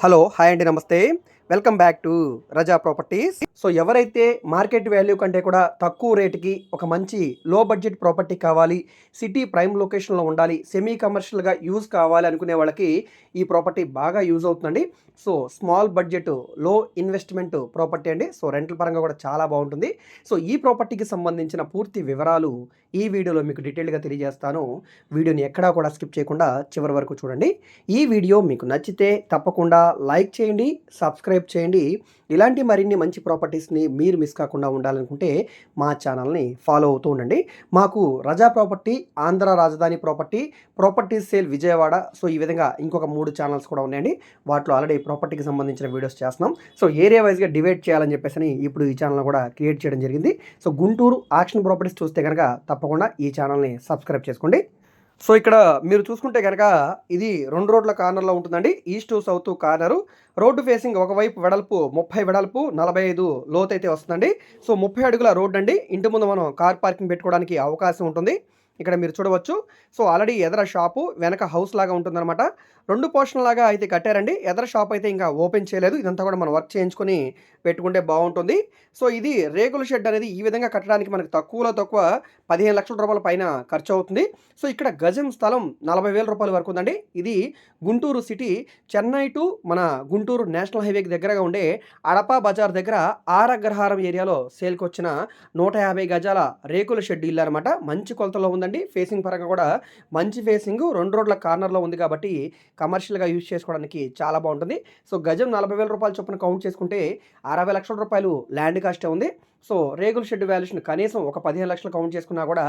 Hello hi అండి నమస్తే. Welcome back to Raza properties. So ఎవరైతే మార్కెట్ వాల్యూ కంటే కూడా తక్కువ రేటుకి ఒక మంచి లో బడ్జెట్ ప్రాపర్టీ కావాలి సిటీ ప్రైమ్ లొకేషన్లో ఉండాలి సెమీ కమర్షియల్గా యూజ్ కావాలి అనుకునే వాళ్ళకి ఈ ప్రాపర్టీ బాగా యూజ్ అవుతుందండి. సో స్మాల్ బడ్జెట్లో ఇన్వెస్ట్మెంట్ ప్రాపర్టీ అండి. సో రెంటల్ పరంగా కూడా చాలా బాగుంటుంది. సో ఈ ప్రాపర్టీకి సంబంధించిన పూర్తి వివరాలు ఈ వీడియోలో మీకు డీటెయిల్గా తెలియజేస్తాను. వీడియోని ఎక్కడా కూడా స్కిప్ చేయకుండా చివరి వరకు చూడండి. ఈ వీడియో మీకు నచ్చితే తప్పకుండా లైక్ చేయండి సబ్స్క్రైబ్ చేయండి. ఇలాంటి మరిన్ని మంచి ప్రాపర్టీ ప్రాపర్టీస్ని మీరు మిస్ కాకుండా ఉండాలనుకుంటే మా ఛానల్ని ఫాలో అవుతూ ఉండండి. మాకు రజా ప్రాపర్టీ ఆంధ్ర రాజధాని property properties sale Vijayawada so ఈ విధంగా ఇంకొక మూడు ఛానల్స్ కూడా ఉన్నాయండి. వాటిలో ఆల్రెడీ ప్రాపర్టీకి సంబంధించిన వీడియోస్ చేస్తున్నాం. సో ఏరియా వైజ్గా డివైడ్ చేయాలని చెప్పేసి ఇప్పుడు ఈ ఛానల్ కూడా క్రియేట్ చేయడం జరిగింది. సో గుంటూరు ఆక్షన్ ప్రాపర్టీస్ చూస్తే కనుక తప్పకుండా ఈ ఛానల్ని సబ్స్క్రైబ్ చేసుకోండి. సో ఇక్కడ మీరు చూసుకుంటే కనుక ఇది రెండు రోడ్ల కార్నర్లో ఉంటుందండి. East south corner. Road facing ఒకవైపు వెడల్పు ముప్పై వెడల్పు నలభై ఐదు లోతు అయితే వస్తుందండి. సో ముప్పై అడుగుల రోడ్ అండి ఇంటి ముందు మనం కార్ పార్కింగ్ పెట్టుకోవడానికి అవకాశం ఉంటుంది. ఇక్కడ మీరు చూడవచ్చు. సో ఆల్రెడీ ఎదర షాపు వెనక హౌస్ లాగా ఉంటుందన్నమాట. రెండు పోర్షన్ లాగా అయితే కట్టారండి. ఎదర షాప్ అయితే ఇంకా ఓపెన్ చేయలేదు. ఇదంతా కూడా మనం వర్క్ చేయించుకొని పెట్టుకుంటే బాగుంటుంది. సో ఇది రేకుల షెడ్ అనేది ఈ విధంగా కట్టడానికి మనకు తక్కువలో తక్కువ పదిహేను లక్షల రూపాయల పైన ఖర్చు అవుతుంది. సో ఇక్కడ గజం స్థలం నలభై వేల రూపాయల వరకు ఉందండి. ఇది గుంటూరు సిటీ చెన్నై టు మన గుంటూరు నేషనల్ హైవేకి దగ్గరగా ఉండే అడపా బజార్ దగ్గర ఆరగ్రహారం ఏరియాలో సేల్కి వచ్చిన నూట యాభై గజాల రేకుల షెడ్ ఇల్లు అనమాట మంచి కొలతలో ఉందండి. ఫేసింగ్ పరంగా కూడా మంచి ఫేసింగ్ రెండు రోడ్ల కార్నర్లో ఉంది కాబట్టి కమర్షియల్గా యూజ్ చేసుకోవడానికి చాలా బాగుంటుంది. సో గజం నలభై వేల రూపాయలు చొప్పున కౌంట్ చేసుకుంటే అరవై లక్షల రూపాయలు ల్యాండ్ కాస్టే ఉంది. సో రేగుల షెడ్ వాల్యుయేషన్ కనీసం ఒక పదిహేను లక్షలు కౌంట్ చేసుకున్నా కూడా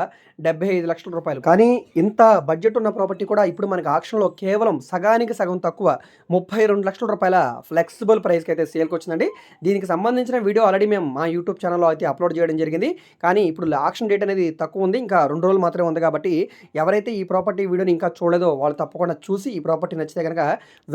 డెబ్బై ఐదు లక్షల రూపాయలు. కానీ ఇంత బడ్జెట్ ఉన్న ప్రాపర్టీ కూడా ఇప్పుడు మనకి ఆక్షన్లో కేవలం సగానికి సగం తక్కువ ముప్పై రెండు లక్షల రూపాయల ఫ్లెక్సిబుల్ ప్రైస్కి అయితే సేల్కి వచ్చిందండి. దీనికి సంబంధించిన వీడియో ఆల్రెడీ మేము మా యూట్యూబ్ ఛానల్లో అయితే అప్లోడ్ చేయడం జరిగింది. కానీ ఇప్పుడు ఆక్షన్ డేట్ అనేది తక్కువ ఉంది. ఇంకా రెండు రోజులు మాత్రమే ఉంది కాబట్టి ఎవరైతే ఈ ప్రాపర్టీ వీడియోని ఇంకా చూడలేదో వాళ్ళు తప్పకుండా చూసి ఈ ప్రాపర్టీ నచ్చితే కనుక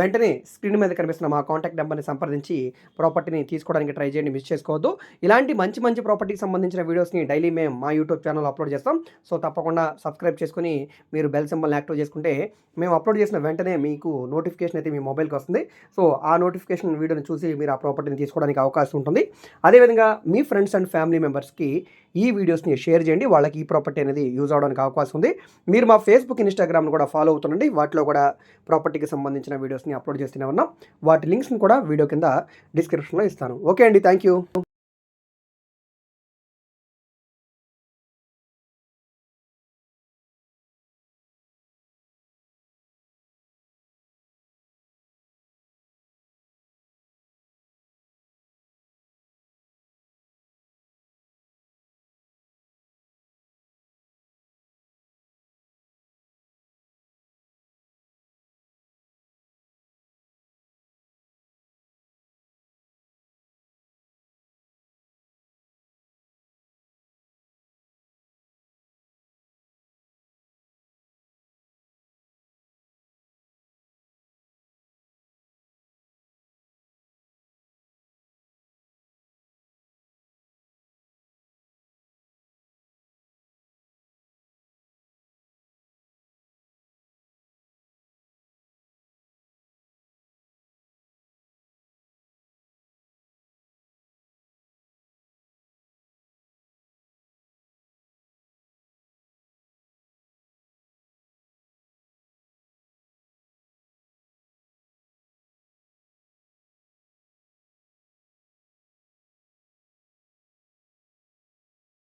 వెంటనే స్క్రీన్ మీద కనిపిస్తున్న మా కాంటాక్ట్ నెంబర్ని సంప్రదించి ప్రాపర్టీని తీసుకోవడానికి ట్రై చేయండి. మిస్ చేసుకోవద్దు. ఇలాంటి మంచి మంచి మంచి ప్రాపర్టీకి సంబంధించిన వీడియోస్ని డైలీ మేము మా యూట్యూబ్ ఛానల్ అప్లోడ్ చేస్తాం. సో తప్పకుండా సబ్స్క్రైబ్ చేసుకుని మీరు బెల్ సింబల్ని యాక్టివ్ చేసుకుంటే మేము అప్లోడ్ చేసిన వెంటనే మీకు నోటిఫికేషన్ అయితే మీ మొబైల్కి వస్తుంది. సో ఆ నోటిఫికేషన్ వీడియోని చూసి మీరు ఆ ప్రాపర్టీని తీసుకోవడానికి అవకాశం ఉంటుంది. అదేవిధంగా మీ ఫ్రెండ్స్ అండ్ ఫ్యామిలీ మెంబర్స్కి ఈ వీడియోస్ని షేర్ చేయండి. వాళ్ళకి ఈ ప్రాపర్టీ అనేది యూజ్ అవడానికి అవకాశం ఉంది. మీరు మా ఫేస్బుక్ ఇన్స్టాగ్రామ్ను కూడా ఫాలో అవుతుండండి. వాటిలో కూడా ప్రాపర్టీకి సంబంధించిన వీడియోస్ని అప్లోడ్ చేస్తూనే ఉన్నాం. వాటి లింక్స్ని కూడా వీడియో కింద డిస్క్రిప్షన్లో ఇస్తాను. ఓకే అండి. Thank you